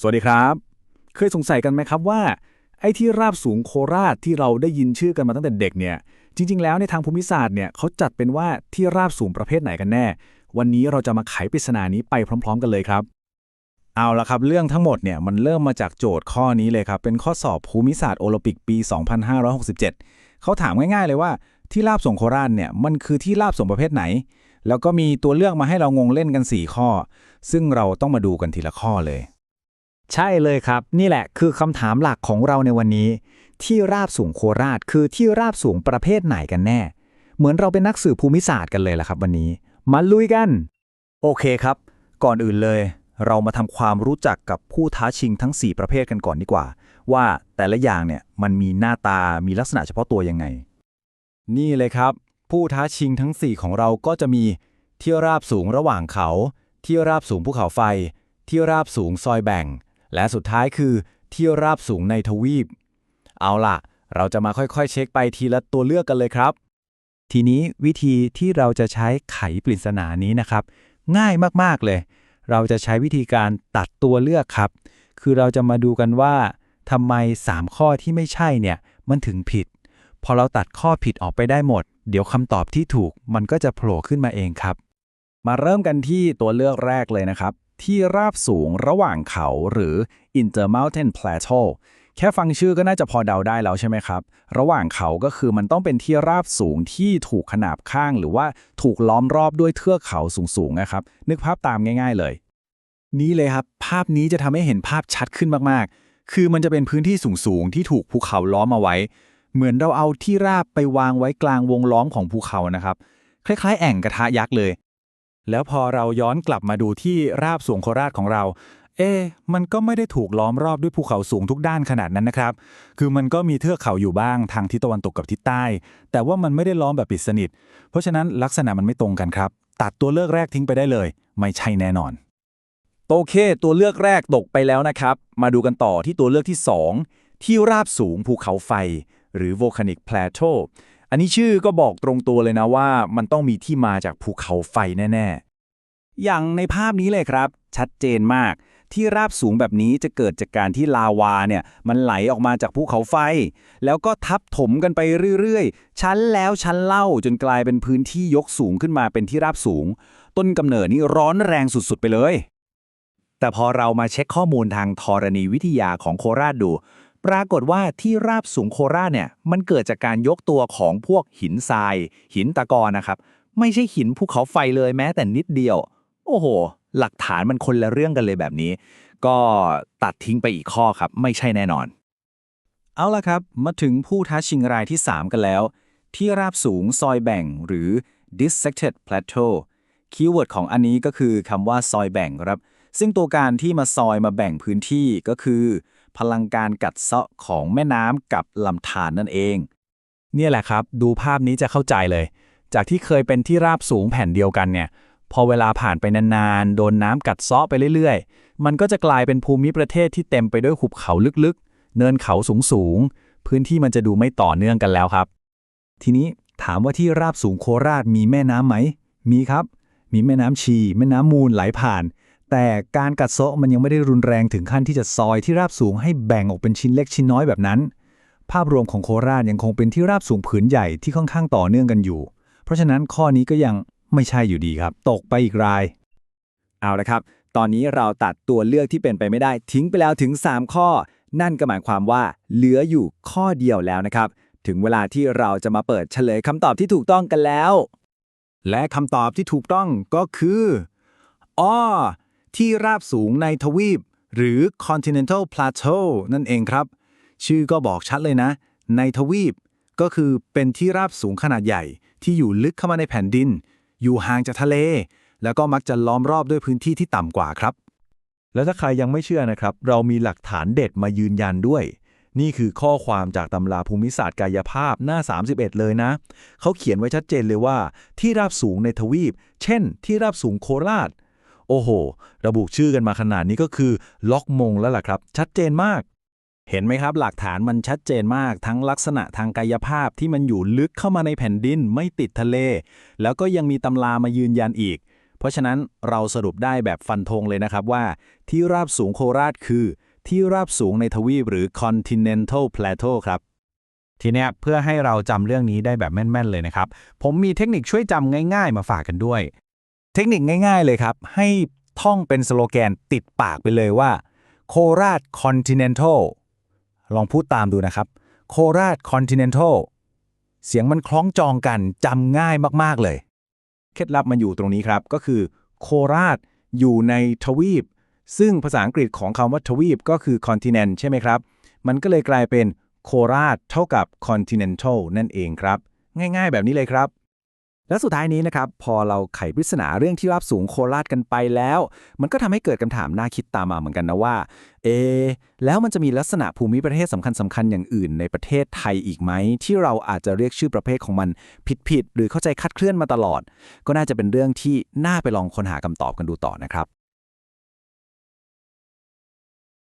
สวัสดีครับ เคยสงสัยกันไหมครับว่า ไอ้ที่ราบสูงโคราชที่เราได้ยินชื่อกันมาตั้งแต่เด็กเนี่ยจริง ๆ แล้วในทางภูมิศาสตร์เนี่ยเขาจัดเป็นว่าที่ราบสูงประเภทไหนกันแน่ วันนี้เราจะมาไขปริศนานี้ไปพร้อม ๆ กันเลยครับ เอาละครับ เรื่องทั้งหมดเนี่ยมันเริ่มมาจากโจทย์ข้อนี้เลยครับ เป็นข้อสอบภูมิศาสตร์โอลิมปิกปี 2567 เขาถามง่ายๆเลยว่าที่ราบส่งโคราชเนี่ยมันคือที่ราบส่งประเภทไหน แล้วก็มีตัวเลือกมาให้เรางงเล่นกัน 4 ข้อ ซึ่งเราต้องมาดูกันทีละข้อเลย ใช่เลยครับ นี่แหละคือคำถามหลักของเราในวันนี้ ที่ราบสูงโคราชคือที่ราบสูงประเภทไหนกันแน่ เหมือนเราเป็นนักสื่อภูมิศาสตร์กันเลยล่ะครับ วันนี้ มาลุยกัน โอเคครับ ก่อนอื่นเลย เรามาทำความรู้จักกับผู้ท้าชิงทั้ง 4 ประเภทกันก่อนดีกว่า ว่าแต่ละอย่างเนี่ยมันมีหน้าตามีลักษณะเฉพาะตัวยังไง นี่เลยครับ ผู้ท้าชิงทั้ง 4 ของเราก็จะมีที่ราบสูงระหว่างเขา ที่ราบสูงภูเขาไฟ ที่ราบสูงซอยแบ่ง และสุดท้ายคือเที่ยวราบสูงในทวีป เอาล่ะ เราจะมาค่อยๆ เช็คไปทีละตัวเลือกกันเลยครับ ทีนี้วิธีที่เราจะใช้ไขปริศนานี้นะครับ ง่ายมากๆเลย เราจะใช้วิธีการตัดตัวเลือกครับ คือเราจะมาดูกันว่าทำไม 3 ข้อที่ไม่ใช่เนี่ยมันถึงผิด พอเราตัดข้อผิดออกไปได้หมด เดี๋ยวคำตอบที่ถูกมันก็จะโผล่ขึ้นมาเองครับ มาเริ่มกันที่ตัวเลือกแรกเลยนะครับ ที่ราบสูงระหว่างเขาหรือ Intermountain Plateau แค่ฟังชื่อก็น่าจะพอเดาได้แล้วใช่ไหมครับ ระหว่างเขาก็คือมันต้องเป็นที่ราบสูงที่ถูกขนาบข้าง หรือว่าถูกล้อมรอบด้วยเทือกเขาสูงๆนะครับ นึกภาพตามง่าย ๆเลย นี้เลยครับ ภาพนี้จะทำให้เห็นภาพชัดขึ้นมากๆ คือมันจะเป็นพื้นที่สูงๆที่ถูกภูเขาล้อมเอาไว้ เหมือนเราเอาที่ราบไปวางไว้กลางวงล้อมของภูเขานะครับ คล้ายๆ แอ่งกระทะยักษ์เลย แล้วพอเราย้อนกลับมาดูที่ราบสูงโคราชของเรา เอ๊ะมันก็ไม่ได้ถูกล้อมรอบด้วยภูเขาสูงทุกด้านขนาดนั้นนะครับ คือมันก็มีเทือกเขาอยู่บ้างทางทิศตะวันตกกับทิศใต้ แต่ว่ามันไม่ได้ล้อมแบบปิดสนิท เพราะฉะนั้นลักษณะมันไม่ตรงกันครับ ตัดตัวเลือกแรกทิ้งไปได้เลย ไม่ใช่แน่นอน โอเค ตัวเลือกแรกตกไปแล้วนะครับ มาดูกันต่อที่ตัวเลือกที่ 2 ที่ราบสูงภูเขาไฟ หรือ volcanic plateau นนี้ชื่อก็บอกตรงตัวเลยนะว่ามันต้องมีที่มาจากภูเขาไฟแน่ๆ อย่างในภาพนี้เลยครับ ชัดเจนมาก ที่ราบสูงแบบนี้จะเกิดจากการที่ลาวาเนี่ย มันไหลออกมาจากภูเขาไฟ แล้วก็ทับถมกันไปเรื่อยๆ ชั้นแล้วชั้นเล่าจนกลายเป็นพื้นที่ยกสูงขึ้นมาเป็นที่ราบสูง ต้นกำเนิดนี่ร้อนแรงสุดๆไปเลย แต่พอเรามาเช็คข้อมูลทางธรณีวิทยาของโคราชดู ปรากฏว่าที่ราบสูงโคราชเนี่ยมันเกิดจากการยกตัวของพวกหินทราย หินตะกอนนะครับ ไม่ใช่หินภูเขาไฟเลยแม้แต่นิดเดียว โอ้โห หลักฐานมันคนละเรื่องกันเลยแบบนี้ ก็ตัดทิ้งไปอีกข้อครับ ไม่ใช่แน่นอน เอาละครับ มาถึงผู้ท้าชิงรายที่ 3 กันแล้ว ที่ราบสูงซอยแบ่งหรือ dissected plateau คีย์เวิร์ดของอันนี้ก็คือคำว่าซอยแบ่งครับ ซึ่งตัวการที่มาซอยมาแบ่งพื้นที่ก็คือ พลังการกัดเซาะของแม่น้ำกับลำธารนั่นเอง เนี่ยแหละครับ ดูภาพนี้จะเข้าใจเลย จากที่เคยเป็นที่ราบสูงแผ่นเดียวกันเนี่ย พอเวลาผ่านไปนานๆ โดนน้ำกัดเซาะไปเรื่อยๆ มันก็จะกลายเป็นภูมิประเทศที่เต็มไปด้วยหุบเขาลึกๆ เนินเขาสูงๆ พื้นที่มันจะดูไม่ต่อเนื่องกันแล้วครับ ทีนี้ถามว่าที่ราบสูงโคราชมีแม่น้ำไหม มีครับ มีแม่น้ำชี แม่น้ำมูลไหลผ่าน แต่การกัดเซาะมันยังไม่ได้รุนแรงถึงขั้นที่จะซอยที่ราบสูงให้แบ่งออกเป็นชิ้นเล็กชิ้นน้อยแบบนั้น ภาพรวมของโคราชยังคงเป็นที่ราบสูงผืนใหญ่ที่ค่อนข้างต่อเนื่องกันอยู่ เพราะฉะนั้นข้อนี้ก็ยังไม่ใช่อยู่ดีครับ ตกไปอีกราย เอาละครับ ตอนนี้เราตัดตัวเลือกที่เป็นไปไม่ได้ ทิ้งไปแล้วถึง 3 ข้อ นั่นก็หมายความว่าเหลืออยู่ข้อเดียวแล้วนะครับ ถึงเวลาที่เราจะมาเปิดเฉลยคำตอบที่ถูกต้องกันแล้ว และคำตอบที่ถูกต้องก็คืออ้อ ที่ราบสูงในทวีป หรือ continental plateau นั่นเองครับ ชื่อก็บอกชัดเลยนะ ในทวีป ก็คือเป็นที่ราบสูงขนาดใหญ่ ที่อยู่ลึกเข้ามาในแผ่นดิน อยู่ห่างจากทะเล แล้วก็มักจะล้อมรอบด้วยพื้นที่ที่ต่ำกว่าครับ แล้วถ้าใครยังไม่เชื่อนะครับ เรามีหลักฐานเด็ดมายืนยันด้วย นี่คือข้อความจากตำราภูมิศาสตร์กายภาพหน้า 31 เลยนะ เขาเขียนไว้ชัดเจนเลยว่า ที่ราบสูงในทวีป เช่น ที่ราบสูงโคราช โอ้โห ระบุชื่อกันมาขนาดนี้ก็คือล็อกมงแล้วล่ะครับ ชัดเจนมาก เห็นไหมครับ หลักฐานมันชัดเจนมาก ทั้งลักษณะทางกายภาพที่มันอยู่ลึกเข้ามาในแผ่นดินไม่ติดทะเล แล้วก็ยังมีตำรามายืนยันอีก เพราะฉะนั้นเราสรุปได้แบบฟันธงเลยนะครับว่า ที่ราบสูงโคราชคือ ที่ราบสูงในทวีปหรือ continental plateau ครับทีเนี้ยเพื่อให้เราจำเรื่องนี้ได้แบบแม่น ๆ เลยนะครับ ผมมีเทคนิคช่วยจำง่าย ๆ มาฝากกันด้วย เทคนิคง่าย ๆ เลยครับ ให้ท่องเป็นสโลแกนติดปากไปเลยว่าโคราช continental ลองพูดตามดูนะครับโคราช continental เสียงมันคล้องจองกันจำง่ายมาก ๆ เลย เคล็ดลับมันอยู่ตรงนี้ครับ ก็คือโคราชอยู่ในทวีป ซึ่งภาษาอังกฤษของคำว่าทวีปก็คือ continent ใช่ไหมครับ มันก็เลยกลายเป็นโคราชเท่ากับ continental นั่นเองครับ ง่าย ๆ แบบนี้เลยครับ และสุดท้ายนี้นะครับพอเราไขปริศนาเรื่องที่ราบสูงโคราชกันไปแล้ว มันก็ทำให้เกิดคำถามน่าคิดตามมาเหมือนกันนะว่าเอแล้วมันจะมีลักษณะภูมิประเทศสำคัญสาคัญๆอย่างอื่นในประเทศไทยอีกไหม ที่เราอาจจะเรียกชื่อประเภทของมันผิดๆหรือเข้าใจคัดเคลื่อนมาตลอด ก็น่าจะเป็นเรื่องที่น่าไปลองค้นหาคำตอบกันดูต่อนะครับ